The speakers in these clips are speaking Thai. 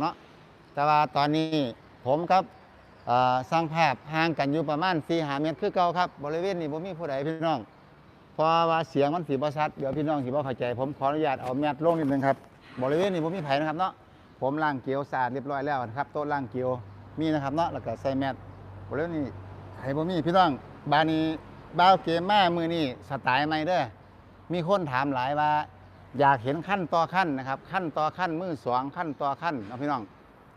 เนาะแต่ว่าตอนนี้ผมกับสร้างภาพห่างกันอยู่ประมาณ4หาเมตรคือเก่าครับ บริเวณนี้ผมมีผู้ใดพี่น้องเพราะว่าเสียงมันสีบ่ชัดเดี๋ยวพี่น้องสิบ่เข้าใจ ผมขออนุญาตเอาแมทลงนิดนึงครับบริเวณนี้ผมมีไผ่นะครับเนาะผมล้างเกลียวสะอาดเรียบร้อยแล้วนะครับโต๊ะล้างเกลียวมีนะครับเนาะแล้วก็ใส่แมทบริเวณนี้ให้ผมมีพี่น้องบานนี้บ้าเกมมามือนี่สไตล์ใหม่เด้อมีคนถามหลายว่า อยากเห็นขั้นต่อขั้นนะครับขั้นต่อขั้นมือสองขั้นต่อขั้นเนาพี่น้อง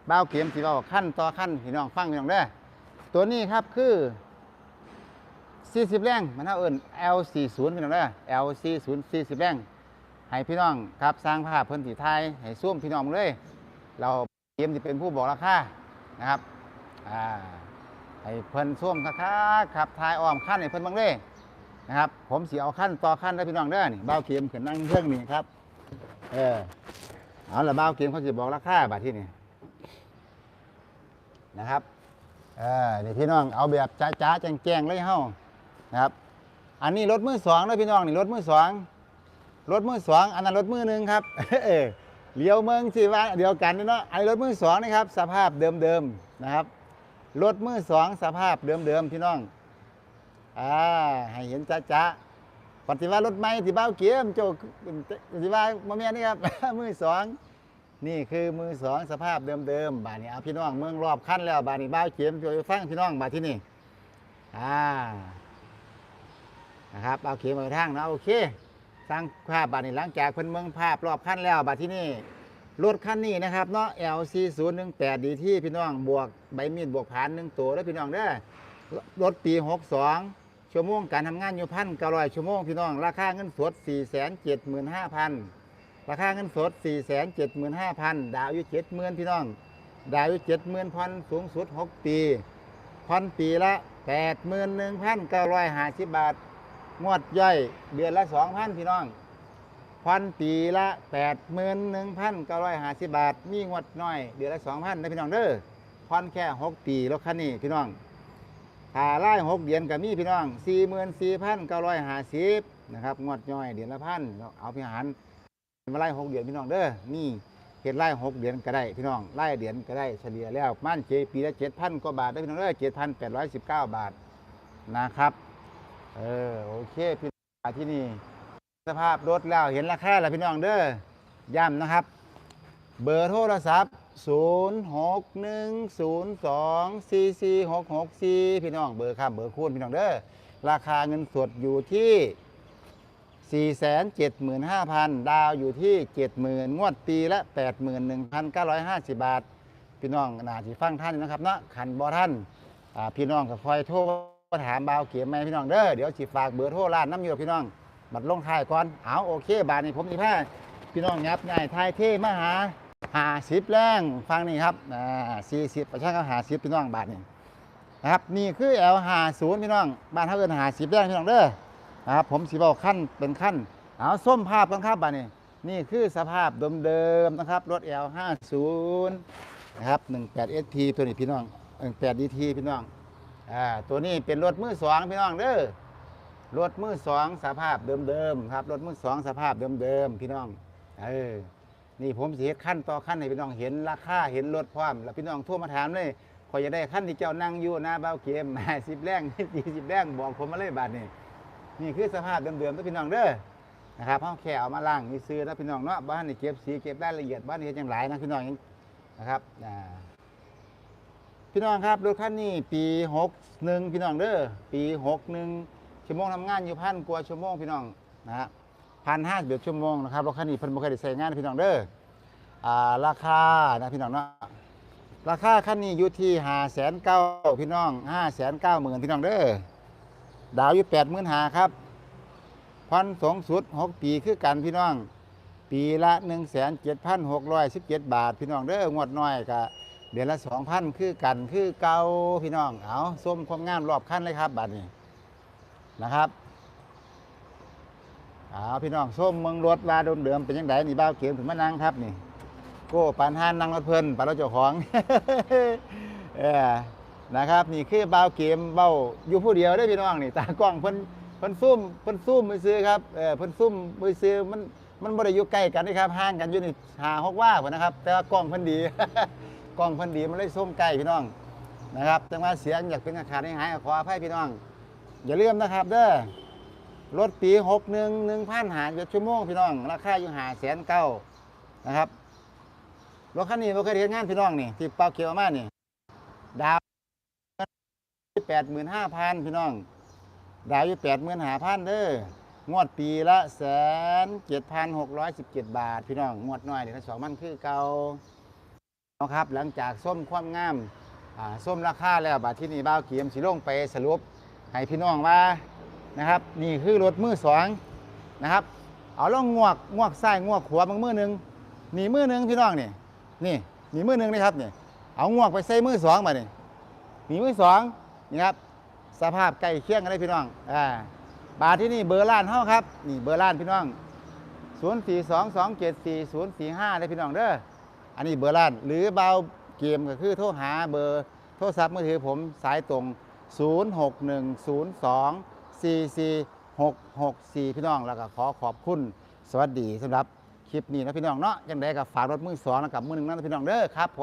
เบ้าเข็มสีเบาขั้นต่อขั้นพี่น้องฟังพี่น้องเด้ตัวนี้ครับคือ 40 แรงมันเท่าเอิญ L40 พี่น้องเด้ L40 40 แรงให้พี่น้องครับสร้างภาพเพิ่นสีไทยให้ซุ่มพี่น้องเลย เราเกมที่เป็นผู้บอกราคานะครับอ่าให้เพิ่นซุ่มคักๆครับทายอ้อมขั้นให้เพิ่นบ้างเลยนะครับ ผมสีเอาขั้นต่อขั้นได้พี่น้องเด้อนี่เบ้าเกมขึ้นนั่งเครื่องนี่ครับ เออเอาละเบ้าเกมเขาจะบอกราคาบาทที่นี่นะครับเออนี่พี่น้องเอาแบบจ้าๆแจ้งๆเลยเฮ้านะครับ อันนี้รถมือสองนะพี่น้องนี่รถมือสองรถมือสองอันนั้นรถมือหนึ่งครับเออเลี้ยวเมืองสิว่าเดียวกันนี่เนาะไอ้รถมือสองนะครับ สภาพเดิมๆนะครับรถมือสองสภาพเดิมๆพี่น้อง อ่าให้เห็นจ้าจ้าปฏิวัติรถไม้ที่บ้าวเกียมโจปฏิวัติมาเมียนี่ครับ มือสองนี่คือมือสองสภาพเดิมๆบาดนี้เอาพี่น้องเมืองรอบขั้นแล้วบาดนี้บ้าเกียมโจฟังพี่น้องบาดที่นี่อ่านะครับเอาเขียมมาทางนะโอเคสร้างภาพบาดนี้หลังจากเพิ่นเมืองภาพรอบขั้นแล้วบาดที่นี่รถคันนี้นะครับเนาะ LC 0 1 8ดีที่พี่น้องบวกใบมีดบวกผานหนึ่งตัวแล้วพี่น้องเด้อรถปี 62 ชั่วโมงการทำงานอยู่พันเก้าร้อยชั่วโมงพี่น้อง ราคาเงินสด4ี่แสนเจ็ดหมื่นห้าพันราคาเงินสด4ี่แสนเจ็ดหมื่นห้าพันดาวอยู่เจ็ดหมื่นพี่น้อง ดาวอยู่เจ็ดหมื่นพันสูงสุดหกปีพันปีละแปดหมื่นหนึ่งพันเก้าร้อยห้าสิบบาท งวดย่อย เดือนละสองพันพี่น้องพันปีละแปดหมื่นหนึ่งพันเก้าร้อยห้าสิบบาทมีงวดน้อย เดือนละสองพันนะพี่น้องเด้อพันแค่หกปีแล้ถคันนี้พี่น้อง ค่าไล่หกเดือนกับมีพี่น้องสี่หมื่นสี่พันเก้าร้อยห้าสิบนะครับงวดย่อยเดือนละพันเอาพี่หารมาไล่หกเดือนพี่น้องเด้อนี่เห็ดไล่หกเดือนก็ได้พี่น้องไล่เดือนก็ได้เฉลี่ยแล้วมั่นเจปีละเจ็ดพันกว่าบาทได้พี่น้องเด้อเจ็ดพันแปดร้อยสิบเก้าบาทนะครับเออโอเคพี่น้องที่นี่สภาพรถแล้วเห็นราคาแล้วพี่น้องเด้อย่ำนะครับ เบอร์โทรศัพท์ 0 6 1 0 2 4 4 6 6 4 พี่น้องเบอร์ครับเบอร์คูณพี่น้องเด้อราคาเงินสดอยู่ที่ 475,000 ดาวอยู่ที่ 70,000 งวดปีละ 81,950 บาท พี่น้องน่าสิฟังท่านนะครับเนาะขันบอท่านาพี่น้องก็คอยโทรถามบ่าวเขียมไหมพี่น้องเด้อเดี๋ยวสิฝากเบอร์โทรร้านน้ำอยู่พี่น้อง บัดลงท้ายก่อนเอาโอเค บาทนี้ผมมีผ้าพี่น้องยับง่ายทายเท่มาหา หาสิบแรงฟังนี่ครับอ่าสี่สิบประชาชนหาสิบพี่น้องบาทนี่นะครับนี่คือแอลหาศูนย์พี่น้องบ้านเท่าเอินหาสิบแรงพี่น้องเด้อนะครับผมสีบอกขั้นเป็นขั้นเอาส้มภาพกันครับบาทนี่นี่คือสภาพเดิมๆนะครับรถ L 5 0 นะครับ18 SP ตัวนี้พี่น้อง18 DT พี่น้องอ่าตัวนี้เป็นรถมือสองพี่น้องเด้อรถมือสองสภาพเดิมๆครับรถมือสองสภาพเดิมๆพี่น้องเออ นี่ผมสิเฮ็ดขั้นต่อขั้นให้พี่น้องเห็นราคาเห็นรถพร้อมแล้วพี่น้องทั่วมาถามเลยขอยจะได้ขั้นที่เจ้านั่งอยู่หน้าเบ้าเกมสิบแรงยี่สิบแรงบอกผมมาเลยบาทนี่นี่คือสภาพเดิมๆที่พี่น้องเด้อนะครับเขาแค่เอามาล้างนี่ซื้อแล้วพี่น้องเนาะบ้านนี่เก็บสีเก็บรายละเอียดบ้านนี่ยังหลายนะพี่น้องนะครับอ่าพี่น้องครับรถคันนี้ปีหกหนึ่งพี่น้องเด้อปีหกหนึ่งชั่วโมงทำงานอยู่พันกว่าชั่วโมงพี่น้องนะฮะ พันห้าสิบชั่วโมงนะครับรถคันนี้เพิ่นบ่เคยได้ใช้งานพี่น้องเด้ออ่าราคานะพี่น้องเนาะราคาขั้นนี้อยู่ที่ห้าแสนเก้าพี่น้องห้าแสนเก้าหมื่นพี่น้องเด้อดาวอยู่แปดหมื่นหาครับพันสองสุดหกปีคือกันพี่น้อง ปีละหนึ่งแสนเจ็ดพันหกร้อยสิบเจ็ดบาท พี่น้องเด้องวดน้อยกะเดือนละสองพันคือกันคือเก่าพี่น้องเอาส้มความงามรอบขั้นเลยครับบัดนี้นะครับ อาพี่น้องส้มเมืองรถลาดนเดิมเป็นยังไงนี่บ้าวเขียมถึงมานั่งครับนี่โก้ปานห้านนั่งรถเพลินปานรถเจ้าของ เออนะครับ นี่คือเบาวเกมเบาอยู่ผู้เดียวได้อพี่น้องนี่ตากล้องเพิ่นเพิ่นซุ่มเพิ่นซุ่มมือซื้อครับเออเพิ่นซุ่มมือซื้อมันมันบ่ได้อยู่ใกล้กันนี่ครับห่างกันอยู่นี่หาหกว่าพุ่นนะครับ แต่ว่ากล้องเพิ่นดี กล้องเพิ่นดีมันเลยส้มใกล้พี่น้องนะครับจังว่าเสียงอยากเป็นอาคารให้หายขออภัยพี่น้อง อย่าลืมนะครับเด้อ รถปีหกหนึ่งหนึ่งพันหารชั่วโมงพี่น้อง ราคาอยู่หาแสนเก้านะครับ รถคันนี้เราเคยเห็นงานพี่น้องนี่ ที่เปาเขียวมานี่ ดาวแปดหมื่นห้าพันพี่น้อง ดาวอยู่แปดหมื่นห้าพันเด้องวดปีละแสนเจ็ดพันหกร้อยสิบเจ็ดบาท พี่น้อง งวดน้อยเดี๋ยวสองมันคือเก่าเอาครับ หลังจากส้มความงามอ่าส้มราคาแล้วบาทที่นี่บ้าเกียมสีลงไปสรุปให้พี่น้องว่า นะครับ นี่คือรถมือสองนะครับ เอาลองงวกงวกซ้ายงวกขวาบางมือหนึ่งนี่มือหนึ่งพี่น้องนี่นี่นี่มือหนึ่งนะครับนี่เอางวกไปใส่มือสองมานี่นี่มือสองนี่ครับสภาพใกล้เคียงกันเลยพี่น้องอ่าบาทที่นี่เบอร์ล้านเท่าครับนี่เบอร์ล้านพี่น้อง0 4 2 2 7 4 0 4 5เลยพี่น้องเด้อ อันนี้เบอร์ล้าน หรือเบาเกมก็คือโทรหาเบอร์โทรศัพท์มือถือผมสายตรง 44664 พี่น้องแล้วก็ขอขอบคุณสวัสดีสำหรับคลิปนี้นะพี่น้องเนาะยังได้กับฝากรถมือสองแล้วกับมือหนึ่งนั่นนะพี่น้องเด้อครับผม